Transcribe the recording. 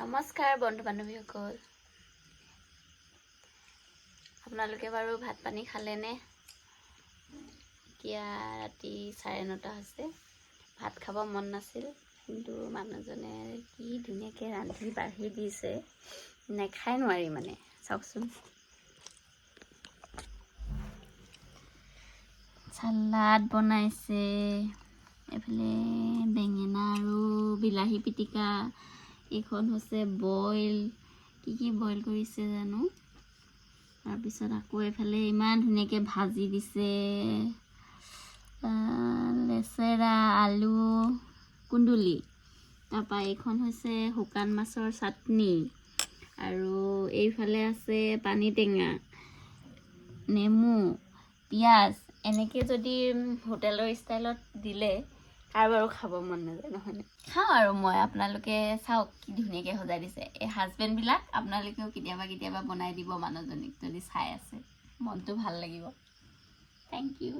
নমস্কাৰ বন্ধু বান্ধৱীসকল। আপোনালোকে বাৰু ভাত পানী খালেনে? এতিয়া ৰাতি চাৰে নটা হৈছে। ভাত খাব মন নাছিল কিন্তু মানুহজনে কি ধুনীয়াকৈ ৰান্ধি বাঢ়ি দিছে। নেখাই নোৱাৰি মানে চাওকচোন। চালাড বনাইছে এইফালে বেঙেনা আৰু বিলাহী পিটিকা। এইখন হৈছে বইল। কি কি বইল কৰিছে জানো? তাৰপিছত আকৌ এইফালে ইমান ধুনীয়াকৈ ভাজি দিছে। লেচেৰা আলু কুন্দুলি। তাৰপৰা এইখন হৈছে শুকান মাছৰ চাটনি। আৰু এইফালে আছে পানী টেঙা নেমু পিঁয়াজ। এনেকৈ যদি হোটেলৰ ষ্টাইলত দিলে কাৰ বাৰু খাব মন নাযায় নহয়নে খাওঁ আৰু মই আপোনালোকে চাওক কি ধুনীয়াকৈ সজাই দিছে। এই হাজবেণ্ডবিলাক আপোনালোকেও কেতিয়াবা কেতিয়াবা বনাই দিব মানুহজনীক যদি চাই আছে। মনটো ভাল লাগিব। Thank U